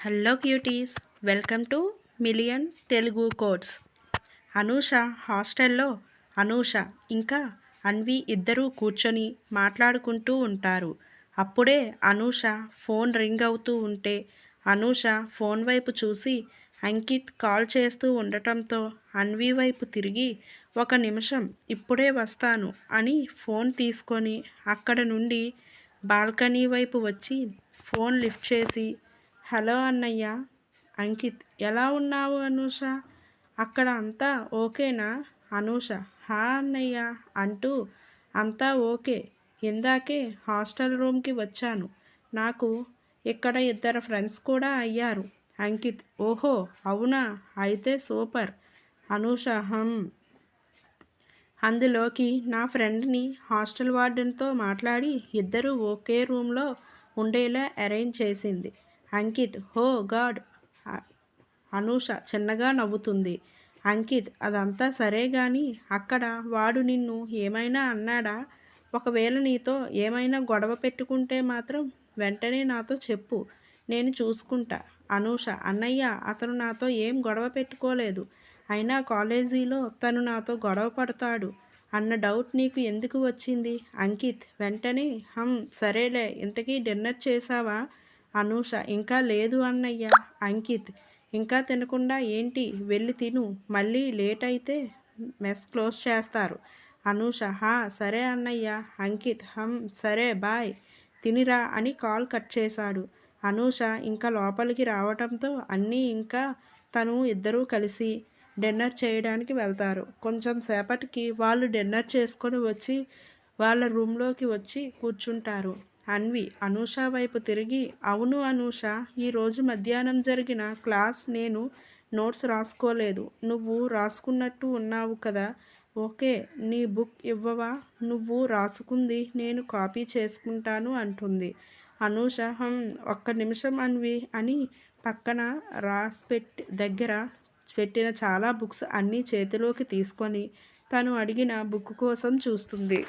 Hello cuties welcome to million Telugu codes Anusha హాస్టల్లో అనూష ఇంకా అన్వి ఇద్దరూ కూర్చొని మాట్లాడుకుంటూ ఉంటారు. అప్పుడే అనూష ఫోన్ రింగ్ అవుతూ ఉంటే అనూష ఫోన్ వైపు చూసి అంకిత్ కాల్ చేస్తూ ఉండటంతో అన్వి వైపు తిరిగి ఒక నిమిషం ఇప్పుడే వస్తాను అని ఫోన్ తీసుకొని అక్కడ నుండి బాల్కనీ వైపు వచ్చి ఫోన్ లిఫ్ట్ చేసి హలో అన్నయ్య. అంకిత్ ఎలా ఉన్నావు అనూష? అక్కడ అంతా ఓకేనా? అనూష హా అన్నయ్య అంటూ అంతా ఓకే. ఇందాకే హాస్టల్ రూమ్కి వచ్చాను. నాకు ఇక్కడ ఇద్దరు ఫ్రెండ్స్ కూడా అయ్యారు. అంకిత్ ఓహో అవునా? అయితే సూపర్. అనూష హమ్. అందులోకి నా ఫ్రెండ్ని హాస్టల్ వార్డెన్తో మాట్లాడి ఇద్దరు ఒకే రూమ్లో ఉండేలా అరేంజ్ చేసింది. అంకిత్ హో గాడ్ అనూష చిన్నగా నవ్వుతుంది. అంకిత్ అదంతా సరే గాని అక్కడ వాడు నిన్ను ఏమైనా అన్నాడా? ఒకవేళ నీతో ఏమైనా గొడవ పెట్టుకుంటే మాత్రం వెంటనే నాతో చెప్పు నేను చూసుకుంటా. అనూష అన్నయ్య అతను నాతో ఏం గొడవ పెట్టుకోలేదు. అయినా కాలేజీలో తను నాతో గొడవ పడతాడు అన్న డౌట్ నీకు ఎందుకు వచ్చింది? అంకిత్ వెంటనే హం సరేలే ఇంతకీ డిన్నర్ చేసావా అనూష ఇంకా లేదు అన్నయ్య అంకిత్ ఇంకా తినకుండా ఏంటి? వెళ్ళి తిను మళ్ళీ లేట్ అయితే మెస్ క్లోజ్ చేస్తారు. అనూష హా సరే అన్నయ్య అంకిత్ హం సరే బాయ్ తినిరా అని కాల్ కట్ చేశాడు. అనూష ఇంకా లోపలికి రావటంతో అన్నీ ఇంకా తను ఇద్దరూ కలిసి డిన్నర్ చేయడానికి వెళ్తారు. కొంచెం సేపటికి వాళ్ళు డిన్నర్ చేసుకొని వచ్చి వాళ్ళ రూమ్లోకి వచ్చి కూర్చుంటారు. అన్వి అనూష వైపు తిరిగి అవును అనూష ఈరోజు మధ్యాహ్నం జరిగిన క్లాస్ నేను నోట్స్ రాసుకోలేదు. నువ్వు రాసుకున్నట్టు ఉన్నావు కదా. ఓకే నీ బుక్ ఇవ్వవా? నువ్వు రాసుకుంది నేను కాపీ చేసుకుంటాను అంటుంది. అనూష ఒక్క నిమిషం అన్వి అని పక్కన రాసి పెట్టి దగ్గర పెట్టిన చాలా బుక్స్ అన్నీ చేతిలోకి తీసుకొని తను అడిగిన బుక్ కోసం చూస్తుంది.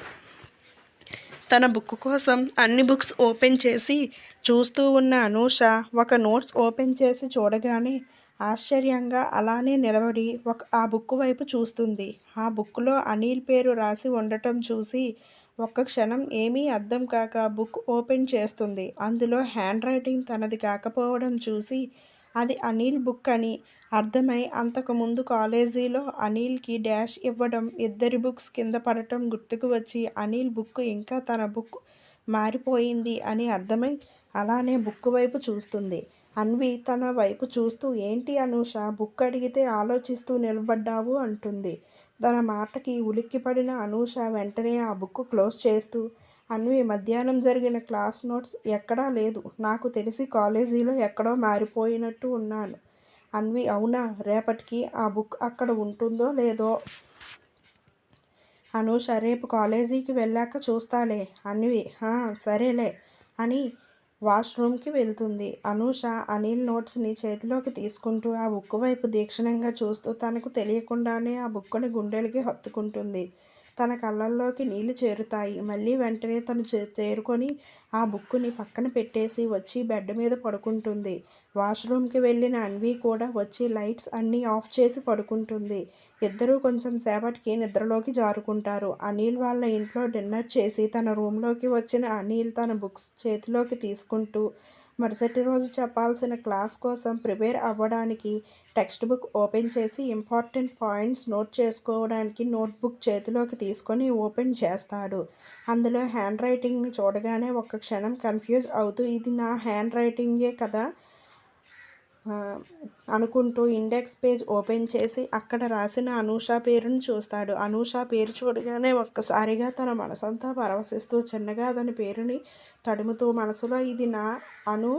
తన బుక్ కోసం అన్ని బుక్స్ ఓపెన్ చేసి చూస్తూ ఉన్న అనూష ఒక నోట్స్ ఓపెన్ చేసి చూడగానే ఆశ్చర్యంగా అలానే నిలబడి ఒక ఆ బుక్ వైపు చూస్తుంది. ఆ బుక్లో అనిల్ పేరు రాసి ఉండటం చూసి ఒక్క క్షణం ఏమీ అర్థం కాక బుక్ ఓపెన్ చేస్తుంది. అందులో హ్యాండ్ రైటింగ్ తనది కాకపోవడం చూసి అది అనిల్ బుక్ అని అర్థమై అంతకుముందు కాలేజీలో అనిల్కి డాష్ ఇవ్వడం ఇద్దరి బుక్స్ కింద పడటం గుర్తుకు వచ్చి అనిల్ బుక్ ఇంకా తన బుక్ మారిపోయింది అని అర్థమై అలానే బుక్ వైపు చూస్తుంది. అన్వి తన వైపు చూస్తూ ఏంటి అనూష బుక్ అడిగితే ఆలోచిస్తూ నిలబడ్డావు అంటుంది. తన మాటకి ఉలిక్కిపడిన అనూష వెంటనే ఆ బుక్ క్లోజ్ చేస్తూ అన్వి మధ్యాహ్నం జరిగిన క్లాస్ నోట్స్ ఎక్కడా లేదు. నాకు తెలిసి కాలేజీలో ఎక్కడో మారిపోయినట్టు ఉన్నాను. అన్వి అవునా? రేపటికి ఆ బుక్ అక్కడ ఉంటుందో లేదో? అనూష రేపు కాలేజీకి వెళ్ళాక చూస్తాలే. అన్వి సరేలే అని వాష్రూమ్కి వెళ్తుంది. అనూష అనిల్ నోట్స్ని చేతిలోకి తీసుకుంటూ ఆ బుక్ వైపు దీక్షణంగా చూస్తూ తనకు తెలియకుండానే ఆ బుక్కుని గుండెలకి హత్తుకుంటుంది. తన కళ్ళల్లోకి నీళ్ళు చేరుతాయి. మళ్ళీ వెంటనే తను చేరుకొని ఆ బుక్కుని పక్కన పెట్టేసి వచ్చి బెడ్ మీద పడుకుంటుంది. వాష్రూమ్కి వెళ్ళిన అన్వి కూడా వచ్చి లైట్స్ అన్నీ ఆఫ్ చేసి పడుకుంటుంది. ఇద్దరూ కొంచెం సేపటికి నిద్రలోకి జారుకుంటారు. అనిల్ వాళ్ళ ఇంట్లో డిన్నర్ చేసి తన రూమ్లోకి వచ్చిన అనిల్ తన బుక్స్ చేతిలోకి తీసుకుంటూ మరుసటి రోజు చెప్పాల్సిన క్లాస్ కోసం ప్రిపేర్ అవ్వడానికి టెక్స్ట్ బుక్ ఓపెన్ చేసి ఇంపార్టెంట్ పాయింట్స్ నోట్ చేసుకోవడానికి నోట్బుక్ చేతిలోకి తీసుకొని ఓపెన్ చేస్తాడు. అందులో హ్యాండ్ రైటింగ్ని చూడగానే ఒక క్షణం కన్ఫ్యూజ్ అవుతూ ఇది నా హ్యాండ్ రైటింగే కదా? అనుకుంటూ ఇండెక్స్ పేజ్ ఓపెన్ చేసి అక్కడ రాసిన అనూష పేరును చూస్తాడు. అనూష పేరు చూడగానే ఒక్కసారిగా తన మనసంతా పరవశిస్తూ చిన్నగా అతని పేరుని తడుముతూ మనసులో ఇది నా అను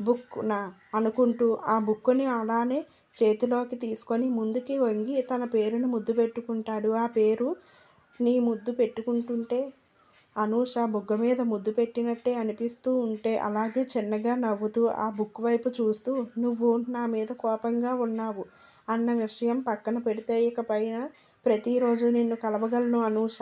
బుక్ నా అనుకుంటూ ఆ బుక్ని అలానే చేతిలోకి తీసుకొని ముందుకి వంగి తన పేరును ముద్దు పెట్టుకుంటాడు. ఆ పేరు నీ ముద్దు పెట్టుకుంటుంటే అనూష బుగ్గ మీద ముద్దు పెట్టినట్టే అనిపిస్తూ ఉంటే అలాగే చిన్నగా నవ్వుతూ ఆ బుక్ వైపు చూస్తూ నువ్వు నా మీద కోపంగా ఉన్నావు అన్న విషయం పక్కన పెడితే ఇక పైన ప్రతిరోజు నిన్ను కలవగలను అనూష.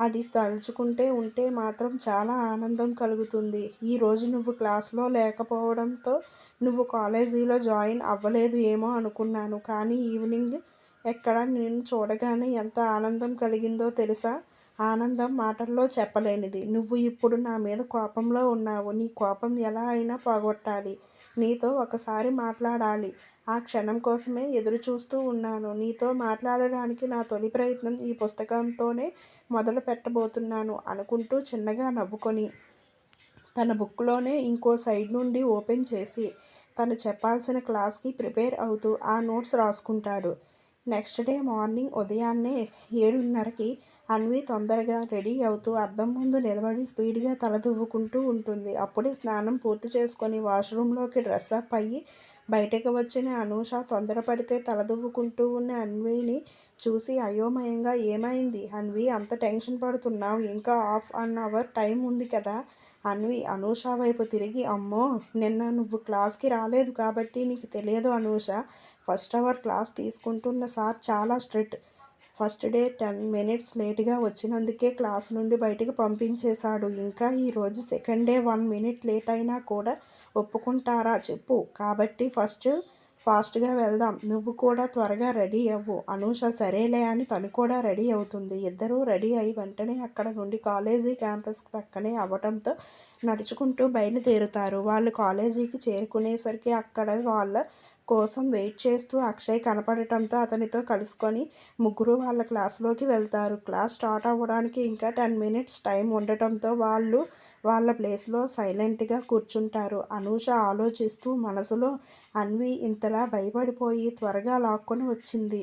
అది తలుచుకుంటే ఉంటే మాత్రం చాలా ఆనందం కలుగుతుంది. ఈరోజు నువ్వు క్లాస్లో లేకపోవడంతో నువ్వు కాలేజీలో జాయిన్ అవ్వలేదు ఏమో అనుకున్నాను. కానీ ఈవినింగ్ ఎక్కడ నేను చూడగానే ఎంత ఆనందం కలిగిందో తెలుసా? ఆనందం మాటల్లో చెప్పలేనిది. నువ్వు ఇప్పుడు నా మీద కోపంలో ఉన్నావు. నీ కోపం ఎలా అయినా పోగొట్టాలి. నీతో ఒకసారి మాట్లాడాలి. ఆ క్షణం కోసమే ఎదురు చూస్తూ ఉన్నాను. నీతో మాట్లాడడానికి నా తొలి ప్రయత్నం ఈ పుస్తకంతోనే మొదలు పెట్టబోతున్నాను అనుకుంటూ చిన్నగా నవ్వుకొని తన బుక్లోనే ఇంకో సైడ్ నుండి ఓపెన్ చేసి తను చెప్పాల్సిన క్లాస్కి ప్రిపేర్ అవుతూ ఆ నోట్స్ రాసుకుంటాడు. నెక్స్ట్ డే మార్నింగ్ ఉదయాన్నే ఏడున్నరకి అన్వి తొందరగా రెడీ అవుతూ అద్దం ముందు నిలబడి స్పీడ్గా తలదువ్వుకుంటూ ఉంటుంది. అప్పుడే స్నానం పూర్తి చేసుకొని వాష్రూమ్లోకి డ్రెస్ అప్ అయ్యి బయటకు వచ్చిన అనూష తొందరపడితే తలదువ్వుకుంటూ ఉన్న అన్విని చూసి అయోమయంగా ఏమైంది? అన్వి అంత టెన్షన్ పడుతున్నావు. ఇంకా హాఫ్ అన్ అవర్ టైం ఉంది కదా. అన్వి అనూష వైపు తిరిగి అమ్మో! నిన్న నువ్వు క్లాస్కి రాలేదు కాబట్టి నీకు తెలియదు అనూష. ఫస్ట్ అవర్ క్లాస్ తీసుకుంటున్న సార్ చాలా strict. First day ten minutes లేట్గా వచ్చినందుకే క్లాస్ నుండి బయటకు పంపించేశాడు. ఇంకా ఈరోజు second day one minute late అయినా కూడా ఒప్పుకుంటారా చెప్పు. కాబట్టి ఫస్ట్ ఫాస్ట్గా వెళ్దాం. నువ్వు కూడా త్వరగా రెడీ అవ్వు. అనూష సరేలే అని తను కూడా రెడీ అవుతుంది. ఇద్దరూ రెడీ అయి వెంటనే అక్కడ నుండి కాలేజీ క్యాంపస్ పక్కనే అవ్వటంతో నడుచుకుంటూ బయలుదేరుతారు. వాళ్ళు కాలేజీకి చేరుకునేసరికి అక్కడ వాళ్ళ కోసం వెయిట్ చేస్తూ అక్షయ్ కనపడటంతో అతనితో కలుసుకొని ముగ్గురు వాళ్ళ క్లాస్లోకి వెళ్తారు. క్లాస్ స్టార్ట్ అవ్వడానికి ఇంకా టెన్ మినిట్స్ టైం ఉండటంతో వాళ్ళు వాళ్ళ ప్లేస్లో సైలెంట్గా కూర్చుంటారు. అనూష ఆలోచిస్తూ మనసులో అన్వి ఇంతలా భయపడిపోయి త్వరగా లాక్కొని వచ్చింది.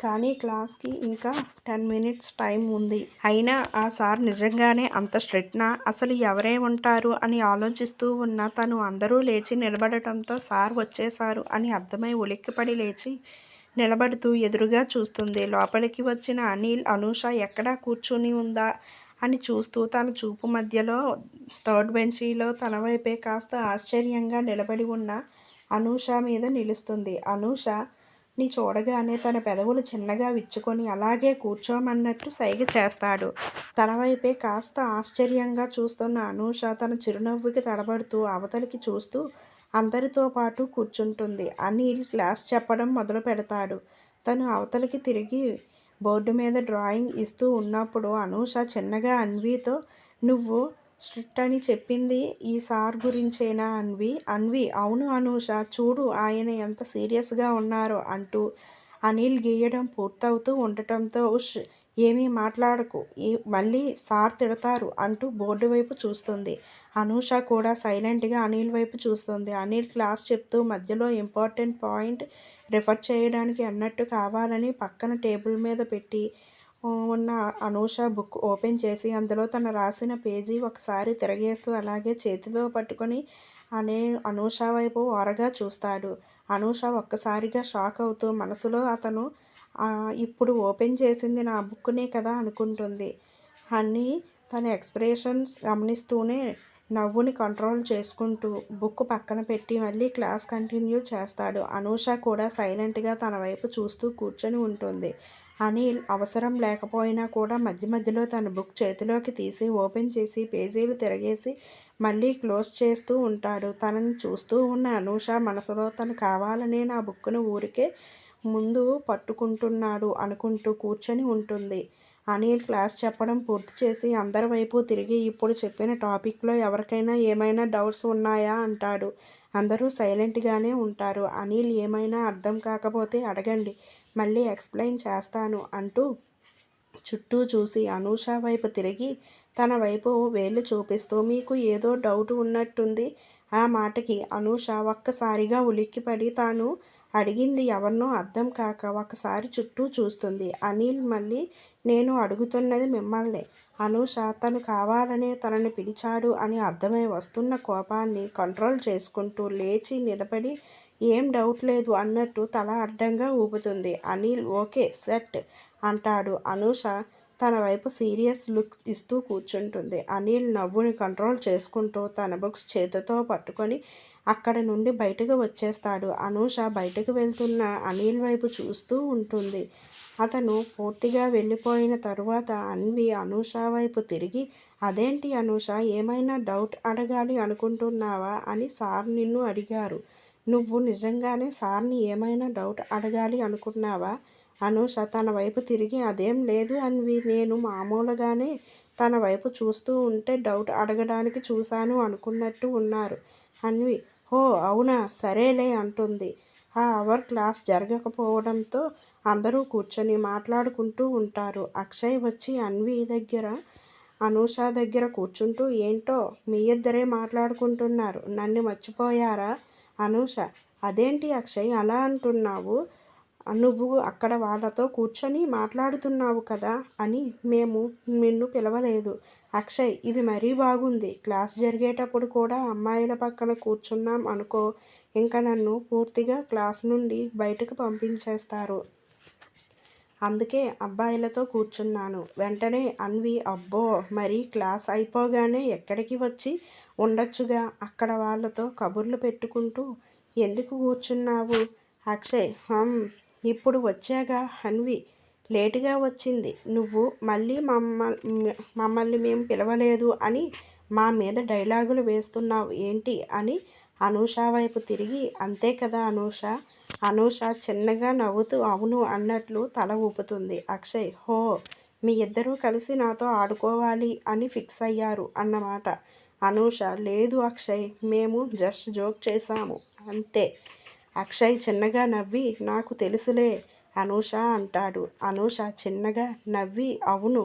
కానీ క్లాస్కి ఇంకా టెన్ మినిట్స్ టైం ఉంది. అయినా ఆ సార్ నిజంగానే అంత స్ట్రిక్ట్నా? అసలు ఎవరే ఉంటారు? అని ఆలోచిస్తూ ఉన్న తను అందరూ లేచి నిలబడటంతో సార్ వచ్చేశారు అని అర్థమై ఉలిక్కిపడి లేచి నిలబడుతూ ఎదురుగా చూస్తుంది. లోపలికి వచ్చిన అనిల్ అనూష ఎక్కడా కూర్చుని ఉందా? అని చూస్తూ తన చూపు మధ్యలో థర్డ్ బెంచీలో తన వైపే కాస్త ఆశ్చర్యంగా నిలబడి ఉన్న అనూష మీద నిలుస్తుంది. అనూష ని చూడగానే తన పెదవులు చిన్నగా విచ్చుకొని అలాగే కూర్చోమన్నట్టు సైగ చేస్తాడు తన వైపే కాస్త ఆశ్చర్యంగా చూస్తున్న అనూష తన చిరునవ్వుకి తడబడుతూ అవతలికి చూస్తూ అందరితో పాటు కూర్చుంటుంది. అనిల్ క్లాస్ చెప్పడం మొదలు పెడతాడు తను అవతలికి తిరిగి బోర్డు మీద డ్రాయింగ్ ఇస్తూ ఉన్నప్పుడు అనూష చిన్నగా అన్వితో నువ్వు స్ట్రిక్ట్ అని చెప్పింది ఈ సార్ గురించేనా అన్వి? అన్వి అవును అనూష చూడు ఆయన ఎంత సీరియస్గా ఉన్నారో అంటూ అనిల్ గీయడం పూర్తవుతూ ఉండటంతో ఉష్ ఏమీ మాట్లాడకు ఈ మళ్ళీ సార్ తిడతారు అంటూ బోర్డు వైపు చూస్తుంది. అనూష కూడా సైలెంట్గా అనిల్ వైపు చూస్తుంది. అనిల్ క్లాస్ చెప్తూ మధ్యలో ఇంపార్టెంట్ పాయింట్ రిఫర్ చేయడానికి అన్నట్టు కావాలని పక్కన టేబుల్ మీద పెట్టి ఉన్న అనూష బుక్ ఓపెన్ చేసి అందులో తను రాసిన పేజీ ఒకసారి తిరగేస్తూ అలాగే చేతితో పట్టుకొని అనే అనూష వైపు ఓరగా చూస్తాడు. అనూష ఒక్కసారిగా షాక్ అవుతూ మనసులో అతను ఇప్పుడు ఓపెన్ చేసింది నా బుక్నే కదా అనుకుంటుంది అన్నీ తన ఎక్స్ప్రెషన్స్ గమనిస్తూనే నవ్వుని కంట్రోల్ చేసుకుంటూ బుక్ పక్కన పెట్టి మళ్ళీ క్లాస్ కంటిన్యూ చేస్తాడు. అనూష కూడా సైలెంట్గా తన వైపు చూస్తూ కూర్చొని ఉంటుంది. అనిల్ అవసరం లేకపోయినా కూడా మధ్య మధ్యలో తన బుక్ చేతిలోకి తీసి ఓపెన్ చేసి పేజీలు తిరగేసి మళ్ళీ క్లోజ్ చేస్తూ ఉంటాడు. తనని చూస్తూ ఉన్న అనూష మనసులో తను కావాలనే నా బుక్ను ఊరికే ముందు పట్టుకుంటున్నాడు అనుకుంటూ కూర్చొని ఉంటుంది. అనిల్ క్లాస్ చెప్పడం పూర్తి చేసి అందరి వైపు తిరిగి ఇప్పుడు చెప్పిన టాపిక్లో ఎవరికైనా ఏమైనా డౌట్స్ ఉన్నాయా అంటాడు. అందరూ సైలెంట్గానే ఉంటారు. అనిల్ ఏమైనా అర్థం కాకపోతే అడగండి. మళ్ళీ ఎక్స్ప్లెయిన్ చేస్తాను అంటూ చుట్టూ చూసి అనూష వైపు తిరిగి తన వైపు వేలు చూపిస్తూ మీకు ఏదో డౌట్ ఉన్నట్టుంది. ఆ మాటకి అనూష ఒక్కసారిగా ఉలిక్కిపడి తాను అడిగింది ఎవరినో అర్థం కాక ఒకసారి చుట్టూ చూస్తుంది. అనిల్ మళ్ళీ నేను అడుగుతున్నది మిమ్మల్ని. అనూష తను కావాలనే తనని పిలిచాడు అని అర్థమై వస్తున్న కోపాన్ని కంట్రోల్ చేసుకుంటూ లేచి నిలబడి ఏం డౌట్ లేదు అన్నట్టు తల అడ్డంగా ఊపుతుంది. అనిల్ ఓకే సెట్ అంటాడు. అనూష తన వైపు సీరియస్ లుక్ ఇస్తూ కూర్చుంటుంది. అనిల్ నవ్వుని కంట్రోల్ చేసుకుంటూ తన బుక్స్ చేతితో పట్టుకొని అక్కడ నుండి బయటకు వచ్చేస్తాడు. అనూష బయటకు వెళ్తున్న అనిల్ వైపు చూస్తూ ఉంటుంది. అతను పూర్తిగా వెళ్ళిపోయిన తరువాత అన్వి అనూష వైపు తిరిగి అదేంటి అనూష ఏమైనా డౌట్ అడగాలి అనుకుంటున్నావా? అని సార్ నిన్ను అడిగారు. నువ్వు నిజంగానే సార్ని ఏమైనా డౌట్ అడగాలి అనుకున్నావా? అనూష తన వైపు తిరిగి అదేం లేదు అన్వి నేను మామూలుగానే తన వైపు చూస్తూ ఉంటే డౌట్ అడగడానికి చూశాను అనుకున్నట్టు ఉన్నారు. అన్వి ఓ అవునా? సరేలే అంటుంది. ఆ అవర్ క్లాస్ జరగకపోవడంతో అందరూ కూర్చొని మాట్లాడుకుంటూ ఉంటారు. అక్షయ్ వచ్చి అన్వి దగ్గర అనూష దగ్గర కూర్చుంటూ ఏంటో మీ ఇద్దరే మాట్లాడుకుంటున్నారు. నన్ను మర్చిపోయారా? అనూష అదేంటి అక్షయ్ అలా అంటున్నావు? నువ్వు అక్కడ వాళ్ళతో కూర్చొని మాట్లాడుతున్నావు కదా అని మేము నిన్ను పిలవలేదు. అక్షయ్ ఇది మరీ బాగుంది. క్లాస్ జరిగేటప్పుడు కూడా అమ్మాయిల పక్కన కూర్చున్నాం అనుకో ఇంకా నన్ను పూర్తిగా క్లాస్ నుండి బయటకు పంపించేస్తారు. అందుకే అబ్బాయిలతో కూర్చున్నాను. వెంటనే అన్వి అబ్బో మరి క్లాస్ అయిపోగానే ఎక్కడికి వచ్చి ఉండొచ్చుగా? అక్కడ వాళ్ళతో కబుర్లు పెట్టుకుంటూ ఎందుకు కూర్చున్నావు? అక్షయ్ హమ్ ఇప్పుడు వచ్చాగా అన్వి లేటుగా వచ్చింది. నువ్వు మళ్ళీ మమ్మ మమ్మల్ని మేము పిలవలేదు అని మా మీద డైలాగులు వేస్తున్నావు ఏంటి అని అనూష వైపు తిరిగి. అంతే కదా అనూష? అనూష చిన్నగా నవ్వుతూ అవును అన్నట్లు తల ఊపుతుంది. అక్షయ్ హో మీ ఇద్దరూ కలిసి నాతో ఆడుకోవాలి అని ఫిక్స్ అయ్యారు అన్నమాట. అనూష లేదు అక్షయ్ మేము జస్ట్ జోక్ చేశాము. అంతే. అక్షయ్ చిన్నగా నవ్వి నాకు తెలుసులే అనూష అంటాడు. అనూష చిన్నగా నవ్వి అవును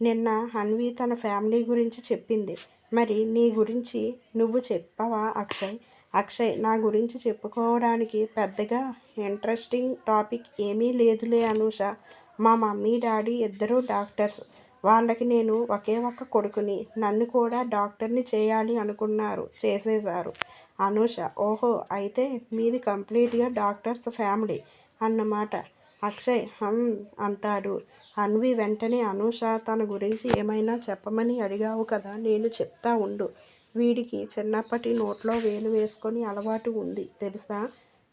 నిన్న హన్వి తన ఫ్యామిలీ గురించి చెప్పింది. మరి నీ గురించి నువ్వు చెప్పవా అక్షయ్? అక్షయ్ నా గురించి చెప్పుకోవడానికి పెద్దగా ఇంట్రెస్టింగ్ టాపిక్ ఏమీ లేదులే అనూష. మా మమ్మీ డాడీ ఇద్దరూ డాక్టర్స్. వాళ్ళకి నేను ఒకే ఒక్క కొడుకుని. నన్ను కూడా డాక్టర్ని చేయాలి అనుకున్నారు చేసేశారు. అనూష ఓహో అయితే మీది కంప్లీట్గా డాక్టర్స్ ఫ్యామిలీ అన్నమాట. అక్షయ్ హమ్ అంటాడు. అన్వి వెంటనే అనూష తన గురించి ఏమైనా చెప్పమని అడిగావు కదా నేను చెప్తా ఉండు. వీడికి చిన్నప్పటి నోట్లో వేలు వేసుకొని అలవాటు ఉంది తెలుసా?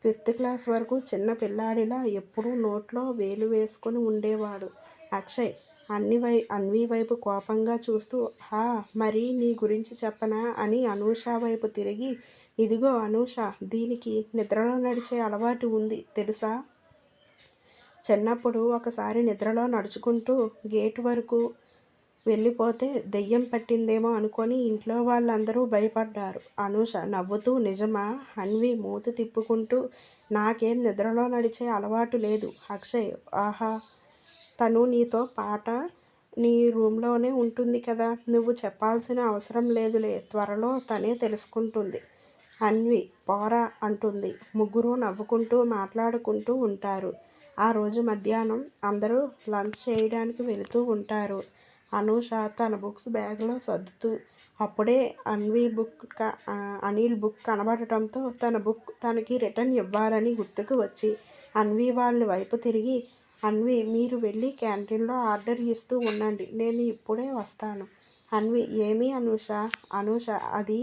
ఫిఫ్త్ క్లాస్ వరకు చిన్న పిల్లాడిలా ఎప్పుడూ నోట్లో వేలు వేసుకొని ఉండేవాడు. అక్షయ్ అన్ని వై అన్వి వైపు కోపంగా చూస్తూ హా మరి నీ గురించి చెప్పనా? అని అనూష వైపు తిరిగి ఇదిగో అనూష దీనికి నిద్రలో నడిచే అలవాటు ఉంది తెలుసా? చిన్నప్పుడు ఒకసారి నిద్రలో నడుచుకుంటూ గేట్ వరకు వెళ్ళిపోతే దెయ్యం పట్టిందేమో అనుకొని ఇంట్లో వాళ్ళందరూ భయపడ్డారు. అనూష నవ్వుతూ నిజమా అన్వి మూతి తిప్పుకుంటూ నాకేం నిద్రలో నడిచే అలవాటు లేదు అక్షయ్. ఆహా! తను నీతో పాట నీ రూమ్లోనే ఉంటుంది కదా? నువ్వు చెప్పాల్సిన అవసరం లేదులే త్వరలో తనే తెలుసుకుంటుంది. అన్వి పోరా అంటుంది. ముగ్గురు నవ్వుకుంటూ మాట్లాడుకుంటూ ఉంటారు. ఆ రోజు మధ్యాహ్నం అందరూ లంచ్ చేయడానికి వెళుతూ ఉంటారు. అనూష తన బుక్స్ బ్యాగ్లో సర్దుతూ అప్పుడే అన్వి బుక్ అనిల్ బుక్ కనబడటంతో తన బుక్ తనకి రిటర్న్ ఇవ్వాలని గుర్తుకు వచ్చి అన్వి వాళ్ళ వైపు తిరిగి అన్వి మీరు వెళ్ళి క్యాంటీన్లో ఆర్డర్ ఇస్తూ ఉండండి నేను ఇప్పుడే వస్తాను. అన్వి ఏమి అనూష? అనూష అది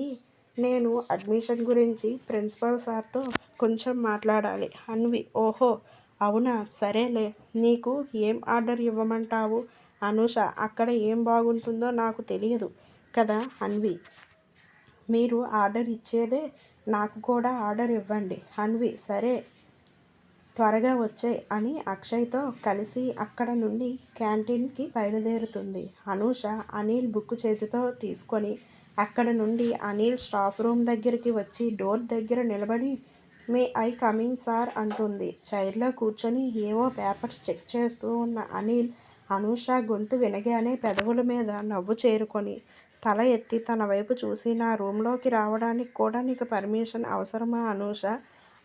నేను అడ్మిషన్ గురించి ప్రిన్సిపల్ సార్తో కొంచెం మాట్లాడాలి. అన్వి ఓహో అవునా? సరేలే. నీకు ఏం ఆర్డర్ ఇవ్వమంటావు? అనూష అక్కడ ఏం బాగుంటుందో నాకు తెలియదు కదా అన్వి. మీరు ఆర్డర్ ఇచ్చేదే నాకు కూడా ఆర్డర్ ఇవ్వండి. అన్వి సరే త్వరగా వచ్చే అని అక్షయ్తో కలిసి అక్కడ నుండి క్యాంటీన్కి బయలుదేరుతుంది. అనూష అనిల్ బుక్ చేతితో తీసుకొని అక్కడ నుండి అనిల్ స్టాఫ్ రూమ్ దగ్గరికి వచ్చి డోర్ దగ్గర నిలబడి మే ఐ కమింగ్ సార్ అంటుంది. చైర్లో కూర్చొని ఏవో పేపర్స్ చెక్ చేస్తూ ఉన్న అనిల్ అనూష గొంతు వినగానే పెదవుల మీద నవ్వు చేరుకొని తల ఎత్తి తన వైపు చూసి నా రూమ్లోకి రావడానికి కూడా నీకు పర్మిషన్ అవసరమా అనూష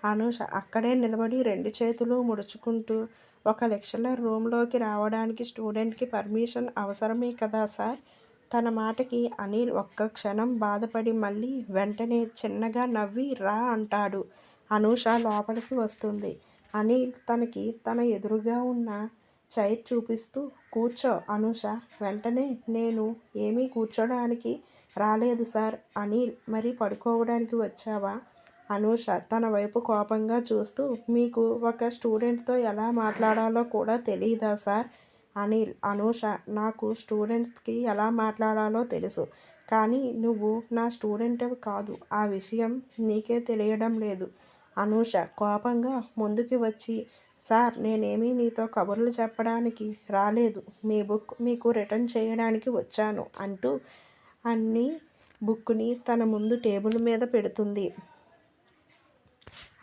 అనూష అక్కడే నిలబడి రెండు చేతులు ముడుచుకుంటూ ఒక లెక్చరర్ రూమ్లోకి రావడానికి స్టూడెంట్కి పర్మిషన్ అవసరమే కదా సార్? తన మాటకి అనిల్ ఒక్క క్షణం బాధపడి మళ్ళీ వెంటనే చిన్నగా నవ్వి రా అంటాడు. అనూష లోపలికి వస్తుంది. అనిల్ తనకి తన ఎదురుగా ఉన్న చైర్ చూపిస్తూ కూర్చో అనూష వెంటనే నేను ఏమీ కూర్చోడానికి రాలేదు సార్. అనిల్ మరి పడుకోవడానికి వచ్చావా? అనూష తన వైపు కోపంగా చూస్తూ మీకు ఒక స్టూడెంట్తో ఎలా మాట్లాడాలో కూడా తెలియదా సార్? అనిల్ అనూష నాకు స్టూడెంట్స్కి ఎలా మాట్లాడాలో తెలుసు. కానీ నువ్వు నా స్టూడెంట్ కాదు. ఆ విషయం నీకే తెలియడం లేదు. అనూష కోపంగా ముందుకి వచ్చి సార్ నేనేమీ నీతో కబుర్లు చెప్పడానికి రాలేదు. మీ బుక్ మీకు రిటర్న్ చేయడానికి వచ్చాను అంటూ అన్ని బుక్ని తన ముందు టేబుల్ మీద పెడుతుంది.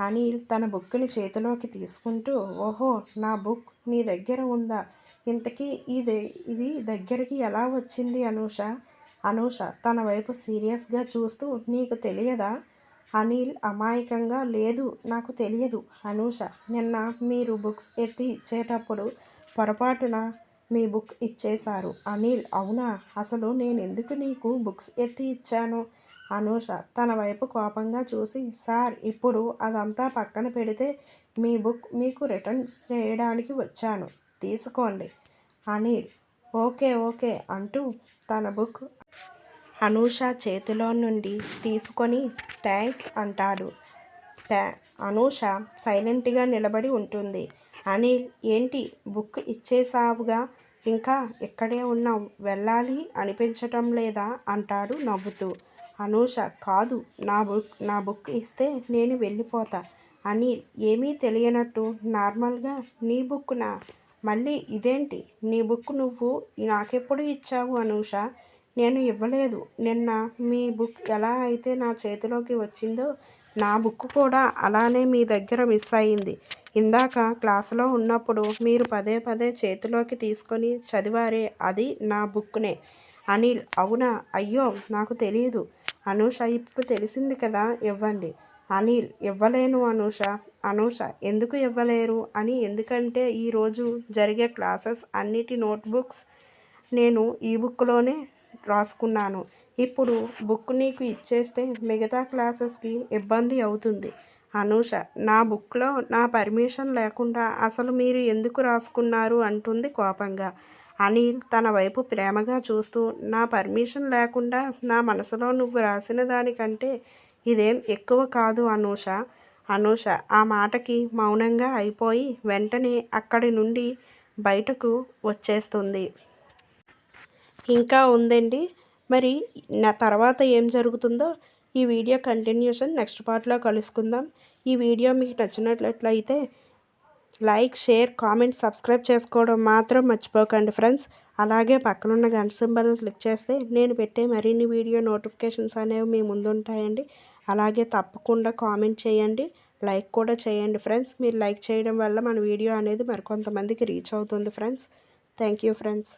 అనిల్ తన బుక్ని చేతిలోకి తీసుకుంటూ ఓహో నా బుక్ నీ దగ్గర ఉందా? ఇంతకీ ఇది ఇది దగ్గరికి ఎలా వచ్చింది అనూష? అనూష తన వైపు సీరియస్గా చూస్తూ నీకు తెలియదా? అనిల్ అమాయకంగా లేదు నాకు తెలియదు అనూష. నిన్న మీరు బుక్స్ ఎత్తి ఇచ్చేటప్పుడు పొరపాటున మీ బుక్ ఇచ్చేశారు. అనిల్ అవునా? అసలు నేను ఎందుకు నీకు బుక్స్ ఎత్తి ఇచ్చాను? అనూష తన వైపు కోపంగా చూసి సార్ ఇప్పుడు అదంతా పక్కన పెడితే మీ బుక్ మీకు రిటర్న్ చేయడానికి వచ్చాను. తీసుకోండి. అనిల్ ఓకే ఓకే అంటూ తన బుక్ అనూష చేతిలో నుండి తీసుకొని థ్యాంక్స్ అంటాడు. థ్యా అనూష సైలెంట్గా నిలబడి ఉంటుంది. అనిల్ ఏంటి బుక్ ఇచ్చేసావుగా ఇంకా ఇక్కడే ఉన్నావు? వెళ్ళాలి అనిపించటం లేదా? అంటాడు నవ్వుతూ. అనూష కాదు నా బుక్ నా బుక్ ఇస్తే నేను వెళ్ళిపోతా. అనిల్ ఏమీ తెలియనట్టు నార్మల్గా నీ బుక్ నా మళ్ళీ ఇదేంటి? నీ బుక్ నువ్వు నాకెప్పుడు ఇచ్చావు అనూష? నేను ఇవ్వలేదు. నిన్న మీ బుక్ ఎలా అయితే నా చేతిలోకి వచ్చిందో నా బుక్ కూడా అలానే మీ దగ్గర మిస్ అయింది. ఇందాక క్లాసులో ఉన్నప్పుడు మీరు పదే పదే చేతిలోకి తీసుకొని చదివారే అది నా బుక్నే. అనిల్ అవునా? అయ్యో నాకు తెలియదు అనూష ఇప్పుడు తెలిసింది కదా ఇవ్వండి. అనిల్ ఇవ్వలేను అనూష. అనూష ఎందుకు ఇవ్వలేరు? అని ఎందుకంటే ఈరోజు జరిగే క్లాసెస్ అన్నిటి నోట్బుక్స్ నేను ఈ బుక్లోనే రాసుకున్నాను. ఇప్పుడు బుక్ నీకు ఇచ్చేస్తే మిగతా క్లాసెస్కి ఇబ్బంది అవుతుంది. అనూష నా బుక్లో నా పర్మిషన్ లేకుండా అసలు మీరు ఎందుకు రాసుకున్నారు? అంటుంది కోపంగా. అనిల్ తన వైపు ప్రేమగా చూస్తూ నా పర్మిషన్ లేకుండా నా మనసులో నువ్వు రాసిన దానికంటే ఇదేం ఎక్కువ కాదు అనూష. అనూష ఆ మాటకి మౌనంగా అయిపోయి వెంటనే అక్కడి నుండి బయటకు వచ్చేస్తుంది. ఇంకా ఉందండి. మరి నా తర్వాత ఏం జరుగుతుందో ఈ వీడియో కంటిన్యూషన్ నెక్స్ట్ పార్ట్లో కలుసుకుందాం. ఈ వీడియో మీకు నచ్చినట్లయితే లైక్ షేర్ కామెంట్ సబ్స్క్రైబ్ చేసుకోవడం మాత్రం మర్చిపోకండి ఫ్రెండ్స్. అలాగే పక్కనున్న గంట సింబల్ క్లిక్ చేస్తే నేను పెట్టే మరిన్ని వీడియో నోటిఫికేషన్స్ అనేవి మీ ముందు ఉంటాయండి అలాగే తప్పకుండా కామెంట్ చేయండి లైక్ కూడా చేయండి ఫ్రెండ్స్. మీరు లైక్ చేయడం వల్ల మన వీడియో అనేది మరికొంతమందికి రీచ్ అవుతుంది ఫ్రెండ్స్. Thank you friends.